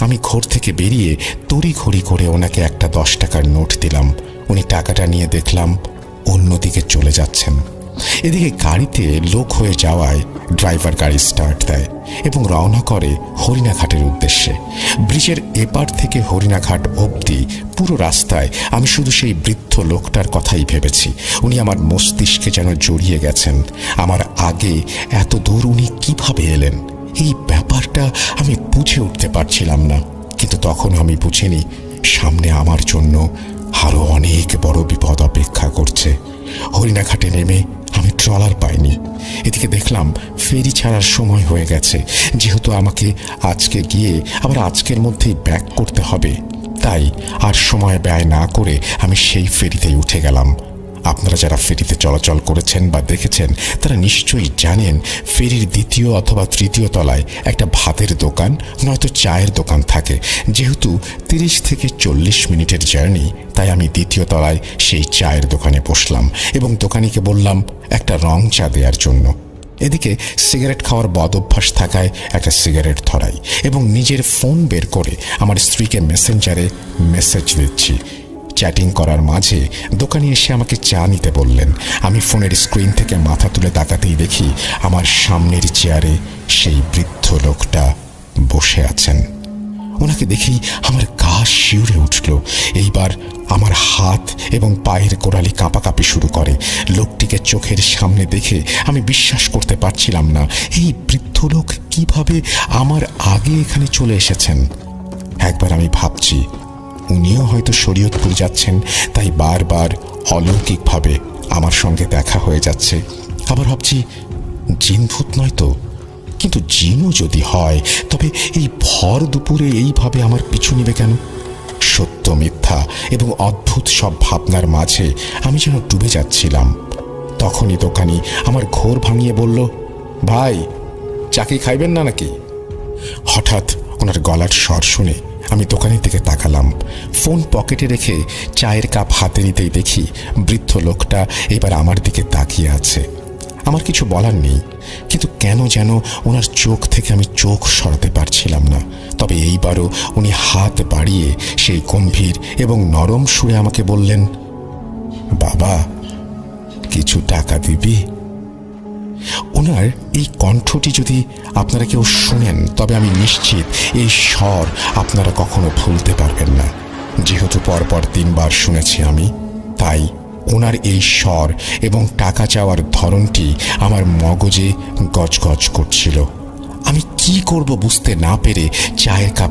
আমি ঘর থেকে বেরিয়ে তড়ি ঘড়ি করে ওনাকে একটা দশ টাকার নোট দিলাম। উনি টাকাটা নিয়ে দেখলাম অন্যদিকে চলে যাচ্ছেন। এদিকে গাড়িতে লোক হয়ে যাওয়ায় ড্রাইভার গাড়ি স্টার্ট দেয় এবং রওনা করে হরিণাঘাটের উদ্দেশ্যে। ব্রিজের এপার থেকে হরিণাঘাট অবধি পুরো রাস্তায় আমি শুধু সেই বৃদ্ধ লোকটার কথাই ভেবেছি। উনি আমার মস্তিষ্কে যেন জড়িয়ে গেছেন। আমার আগে এত দূর উনি কীভাবে এলেন? এই ব্যাপারটা আমি বুঝে উঠতে পারছিলাম না। কিন্তু তখন আমি বুঝিনি, সামনে আমার জন্য আরও অনেক বড় বিপদ অপেক্ষা করছে। হরিণাঘাটে নেমে আমি ট্রলার পাইনি। এদিকে দেখলাম ফেরি ছাড়ার সময় হয়ে গেছে। যেহেতু আমাকে আজকে গিয়ে আবার আজকের মধ্যেই ব্যাক করতে হবে, তাই আর সময় ব্যয় না করে আমি সেই ফেরিতেই উঠে গেলাম। আপনারা যারা ফেরিতে চলাচল করেছেন বা দেখেছেন, তারা নিশ্চয়ই জানেন ফেরির দ্বিতীয় অথবা তৃতীয় তলায় একটা ভাতের দোকান, নয়তো চায়ের দোকান থাকে। যেহেতু তিরিশ থেকে চল্লিশ মিনিটের জার্নি, তাই আমি দ্বিতীয় তলায় সেই চায়ের দোকানে বসলাম এবং দোকানিকে বললাম, একটা রং চা দেওয়ার জন্য। এদিকে সিগারেট খাওয়ার বদ অভ্যাস থাকায় একটা সিগারেট ধরাই এবং নিজের ফোন বের করে আমার স্ত্রীকে মেসেঞ্জারে মেসেজ দিচ্ছি। চ্যাটিং করার মাঝে দোকানি এসে আমাকে চা নিতে বললেন। আমি ফোনের স্ক্রিন থেকে মাথা তুলে তাকাতেই দেখি আমার সামনের চেয়ারে সেই বৃদ্ধ লোকটা বসে আছেন। ওনাকে দেখেই আমার গা শিউরে উঠল। এইবার আমার হাত এবং পায়ের কোড়ালি কাঁপাকাঁপি শুরু করে। লোকটিকে চোখের সামনে দেখে আমি বিশ্বাস করতে পারছিলাম না, এই বৃদ্ধ লোক কীভাবে আমার আগে এখানে চলে এসেছেন? একবার আমি ভাবছি উনিও হয়তো শরীয়তপুর যাচ্ছেন, তাই বারবার অলৌকিকভাবে আমার সঙ্গে দেখা হয়ে যাচ্ছে। আবার ভাবছি, জিনভূত নয় তো? কিন্তু জিনও যদি হয়, তবে এই ভর দুপুরে এইভাবে আমার পিছু নেবে কেন? সত্য মিথ্যা এবং অদ্ভুত সব ভাবনার মাঝে আমি যেন ডুবে যাচ্ছিলাম। তখনই দোকানি আমার ঘোর ভাঙিয়ে বলল, ভাই, চাকি খাইবেন না নাকি? হঠাৎ ওনার গলার স্বর শুনে আমি দোকানের দিকে তাকালাম। ফোন পকেটে রেখে চায়ের কাপ হাতে নিতেই দেখি বৃদ্ধ লোকটা এবার আমার দিকে তাকিয়ে আছে। আমার কিছু বলার নেই, কিন্তু কেন যেন ওনার চোখ থেকে আমি চোখ সরাতে পারছিলাম না। তবে এইবারও উনি হাত বাড়িয়ে সেই গম্ভীর এবং নরম সুরে আমাকে বললেন, বাবা, কিছু টাকা দিবি? ওনার এই কণ্ঠটি যদি আপনারা কেউ শুনেন, তবে আমি নিশ্চিত এই স্বর আপনারা কখনো ভুলতে পারবেন না। যেহেতু পরপর তিনবার শুনেছি আমি, তাই ওনার এই স্বর এবং টাকা চাওয়ার ধরনটি আমার মগজে গজগজ করছিল। আমি কি করব বুঝতে না পেরে চায়ের কাপ